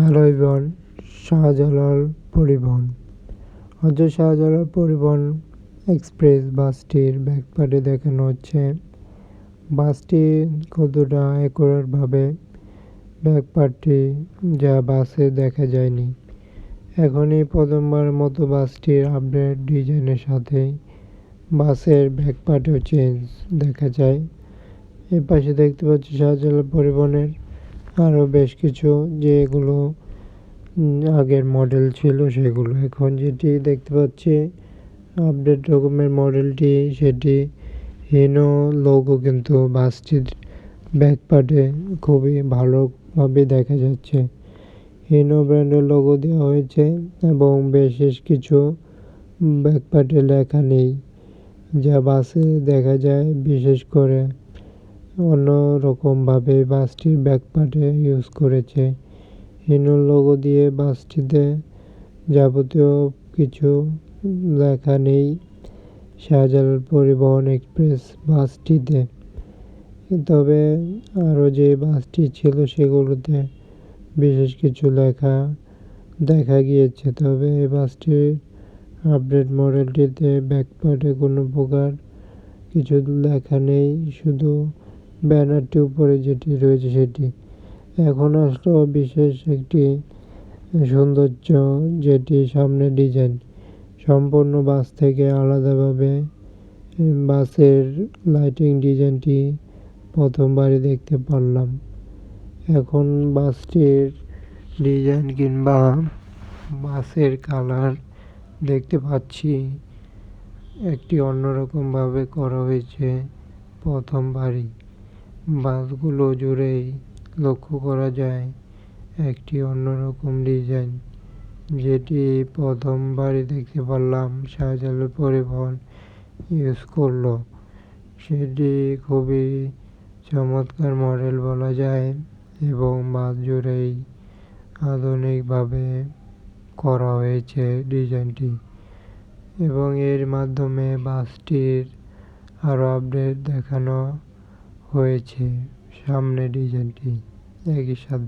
Hello everyone Shahjalal পরিবহন। আজ শাহজালাল পরিবহন এক্সপ্রেস বাসটির ব্যাকপার্টে দেখানো হচ্ছে, বাসটি কতটা অ্যাকুরেটভাবে ব্যাকপার্টটি যা বাসে দেখা যায়নি। এখনই প্রথমবার মতো বাসটির আপডেট ডিজাইনের সাথে বাসের ব্যাকপার্টেও চেঞ্জ দেখা যায়। এর পাশে দেখতে পাচ্ছি শাহজালাল পরিবহনের আরও বেশ কিছু যেগুলো আগের মডেল ছিল সেগুলো এখন যেটি দেখতে পাচ্ছি। আপডেট রকমের মডেলটি সেটি হিনো লোগো কিন্তু বাসটির ব্যাকপার্টে খুবই ভালোভাবে দেখা যাচ্ছে। হিনো ব্র্যান্ডের লোগো দেওয়া হয়েছে এবং বিশেষ কিছু ব্যাকপার্টে লেখা নেই, যা বাসে দেখা যায় বিশেষ করে। অন্য রকমভাবে বাসটির ব্যাকপার্টে ইউজ করেছে। হিনো লোগো দিয়ে বাসটিতে যাবতীয় কিছু লেখা নেই। শাহজালাল পরিবহন এক্সপ্রেস বাসটিতে। তবে আরও যে বাসটি ছিল সেগুলোতে বিশেষ কিছু লেখা দেখা গিয়েছে। তবে এই বাসটির আপডেট মডেলটিতে ব্যাকপার্টে কোনো প্রকার কিছু লেখা নেই। শুধু ব্যানারটি উপরে যেটি রয়েছে সেটি। এখন আসলো বিশেষ একটি সৌন্দর্য, যেটি সামনে ডিজাইন। সম্পূর্ণ বাস থেকে আলাদাভাবে বাসের লাইটিং ডিজাইনটি প্রথমবারই দেখতে পারলাম। এখন বাসটির ডিজাইন কিংবা বাসের কালার দেখতে পাচ্ছি। একটি অন্যরকমভাবে করা হয়েছে প্রথমবারই। বাসগুলো জুড়েই লক্ষ্য করা যায় একটি অন্যরকম ডিজাইন। যেটি প্রথমবারই দেখতে পারলাম শাহজালাল পরিবহন ইউজ করল। সেটি খুবই চমৎকার মডেল বলা যায় এবং বাস জুড়েই আধুনিকভাবে করা হয়েছে ডিজাইনটি এবং এর মাধ্যমে বাসটির আরও আপডেট দেখানো হয়েছে। সামনে ডিজাইনটি একই সাথে